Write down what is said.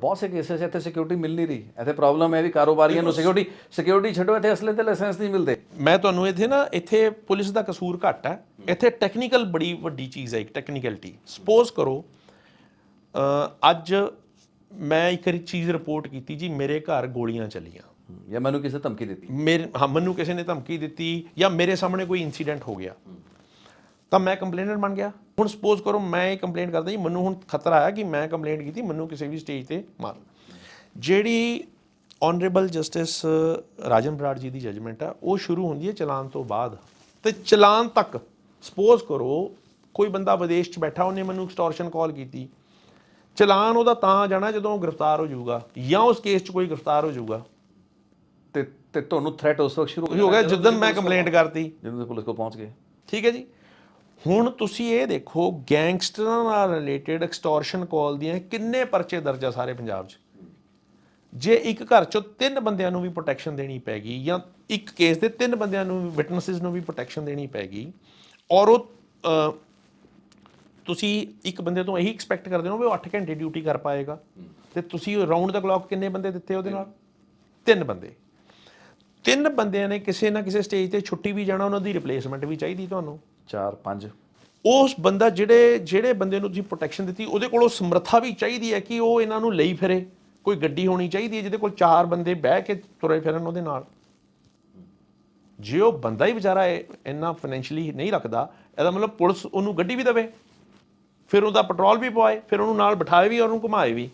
ਬਹੁਤ ਸੇ ਕੇਸਿਸ ਇੱਥੇ ਸਿਕਿਉਰਿਟੀ ਮਿਲ ਨਹੀਂ ਰਹੀ। ਇੱਥੇ ਪ੍ਰੋਬਲਮ ਹੈ ਵੀ ਕਾਰੋਬਾਰੀਆਂ ਨੂੰ ਸਿਕਿਉਰਿਟੀ ਸਿਕਿਉਰਿਟੀ ਛੱਡੋ ਇੱਥੇ ਅਸਲੇ ਤੇ ਲਾਇਸੈਂਸ ਨਹੀਂ ਮਿਲਦੇ। ਮੈਂ ਤੁਹਾਨੂੰ ਇੱਥੇ ਨਾ ਇੱਥੇ ਪੁਲਿਸ ਦਾ ਕਸੂਰ ਘੱਟ ਹੈ। ਇੱਥੇ ਟੈਕਨੀਕਲ ਬੜੀ ਵੱਡੀ ਚੀਜ਼ ਹੈ ਇੱਕ ਟੈਕਨੀਕਲਿਟੀ ਸਪੋਜ਼ ਕਰੋ ਅ, ਅੱਜ ਮੈਂ ਇੱਕ ਚੀਜ਼ ਰਿਪੋਰਟ ਕੀਤੀ ਜੀ ਮੇਰੇ ਘਰ ਗੋਲੀਆਂ ਚੱਲੀਆਂ। ਜਾਂ ਮੈਨੂੰ ਕਿਸੇ ਧਮਕੀ ਦਿੱਤੀ। ਮੇਰੇ ਹਾਂ ਮੈਨੂੰ ਕਿਸੇ ਨੇ ਧਮਕੀ ਦਿੱਤੀ ਜਾਂ ਮੇਰੇ ਸਾਹਮਣੇ ਕੋਈ ਇਨਸੀਡੈਂਟ ਹੋ ਗਿਆ। ਤਾਂ ਮੈਂ ਕੰਪਲੇਨਰ ਬਣ ਗਿਆ। ਹੁਣ ਸਪੋਜ਼ ਕਰੋ ਮੈਂ ਇਹ ਕੰਪਲੇਂਟ ਕਰਦਾ ਜੀ ਮੈਨੂੰ ਹੁਣ ਖਤਰਾ ਆਇਆ ਕਿ ਮੈਂ ਕੰਪਲੇਂਟ ਕੀਤੀ ਮੈਨੂੰ ਕਿਸੇ ਵੀ ਸਟੇਜ ਤੇ ਮਾਰ। ਜਿਹੜੀ ਆਨਰੇਬਲ ਜਸਟਿਸ ਰਾਜਨ ਬਰਾੜ ਜੀ ਦੀ ਜਜਮੈਂਟ ਆ ਉਹ ਸ਼ੁਰੂ ਹੁੰਦੀ ਹੈ ਚਲਾਨ ਤੋਂ ਬਾਅਦ। ਤੇ ਚਲਾਨ ਤੱਕ ਸਪੋਜ਼ ਕਰੋ ਕੋਈ ਬੰਦਾ ਵਿਦੇਸ਼ 'ਚ ਬੈਠਾ ਉਹਨੇ ਮੈਨੂੰ ਐਕਸਟੋਰਸ਼ਨ ਕਾਲ ਕੀਤੀ। ਚਲਾਨ ਉਹਦਾ ਤਾਂ ਜਾਣਾ ਜਦੋਂ ਉਹ ਗ੍ਰਿਫਤਾਰ ਹੋ ਜਾਊਗਾ ਜਾਂ ਉਸ ਕੇਸ 'ਚ ਕੋਈ ਗ੍ਰਿਫਤਾਰ ਹੋ ਜਾਊਗਾ। ਤੇ ਤੇ ਤੁਹਾਨੂੰ ਥ੍ਰੈਟ ਉਸ ਵਕਤ ਸ਼ੁਰੂ ਹੋ ਗਿਆ ਜਦੋਂ। ਮੈਂ ਕੰਪਲੇਂਟ ਕਰਤੀ। ਜਦੋਂ ਪੁਲਿਸ ਕੋਲ ਪਹੁੰਚ ਗਏ। ਠੀਕ ਹੈ ਜੀ। ਹੁਣ ਤੁਸੀਂ ਇਹ ਦੇਖੋ, ਗੈਂਗਸਟਰਾਂ ਨਾਲ ਰਿਲੇਟਡ ਐਕਸਟੋਰਸ਼ਨ ਕਾਲ ਦੀਆਂ ਕਿੰਨੇ ਪਰਚੇ ਦਰਜ ਆ ਸਾਰੇ ਪੰਜਾਬ 'ਚ? ਜੇ ਇੱਕ ਘਰ 'ਚੋਂ ਤਿੰਨ ਬੰਦਿਆਂ ਨੂੰ ਵੀ ਪ੍ਰੋਟੈਕਸ਼ਨ ਦੇਣੀ ਪੈ ਗਈ ਜਾਂ ਇੱਕ ਕੇਸ ਦੇ ਤਿੰਨ ਬੰਦਿਆਂ ਨੂੰ ਵਿਟਨੈਸਸ ਨੂੰ ਵੀ ਪ੍ਰੋਟੈਕਸ਼ਨ ਦੇਣੀ ਪੈਗੀ ਔਰ ਉਹ ਤੁਸੀਂ ਇੱਕ ਬੰਦੇ ਤੋਂ ਇਹੀ ਐਕਸਪੈਕਟ ਕਰਦੇ ਹੋ ਵੀ ਉਹ 8 ਘੰਟੇ ਡਿਊਟੀ ਕਰ ਪਾਏਗਾ, ਤੇ ਤੁਸੀਂ ਰਾਉਂਡ ਦਾ ਕਲੌਕ ਕਿੰਨੇ ਬੰਦੇ ਦਿੱਤੇ ਉਹਦੇ ਨਾਲ? ਤਿੰਨ ਬੰਦੇ। ਤਿੰਨ ਬੰਦਿਆਂ ਨੇ ਕਿਸੇ ਨਾ ਕਿਸੇ ਸਟੇਜ ਤੇ ਛੁੱਟੀ ਵੀ ਜਾਣਾ, ਉਹਨਾਂ ਦੀ ਰਿਪਲੇਸਮੈਂਟ ਵੀ ਚਾਹੀਦੀ ਤੁਹਾਨੂੰ। 4 5 ਉਸ ਬੰਦਾ ਜਿਹੜੇ ਜਿਹੜੇ ਬੰਦੇ ਨੂੰ ਤੁਸੀਂ ਪ੍ਰੋਟੈਕਸ਼ਨ ਦਿੱਤੀ, ਉਹਦੇ ਕੋਲ ਉਹ ਸਮਰੱਥਾ ਵੀ ਚਾਹੀਦੀ ਹੈ ਕਿ ਉਹ ਇਹਨਾਂ ਨੂੰ ਲਈ ਫਿਰੇ। ਕੋਈ ਗੱਡੀ ਹੋਣੀ ਚਾਹੀਦੀ ਹੈ ਜਿਹਦੇ ਕੋਲ ਚਾਰ ਬੰਦੇ ਬਹਿ ਕੇ ਤੁਰੇ ਫਿਰਨ ਉਹਦੇ ਨਾਲ। ਜੇ ਉਹ ਬੰਦਾ ਹੀ ਵਿਚਾਰਾ ਇੰਨਾ ਫਾਈਨੈਂਸ਼ੀਅਲੀ ਨਹੀਂ ਰੱਖਦਾ, ਇਹਦਾ ਮਤਲਬ ਪੁਲਿਸ ਉਹਨੂੰ ਗੱਡੀ ਵੀ ਦੇਵੇ। ਫਿਰ ਉਹਦਾ ਪੈਟਰੋਲ ਵੀ ਪਵਾਏ, ਫਿਰ ਉਹਨੂੰ ਨਾਲ ਬਿਠਾਏ ਵੀ ਔਰ ਉਹਨੂੰ ਘੁਮਾਏ ਵੀ।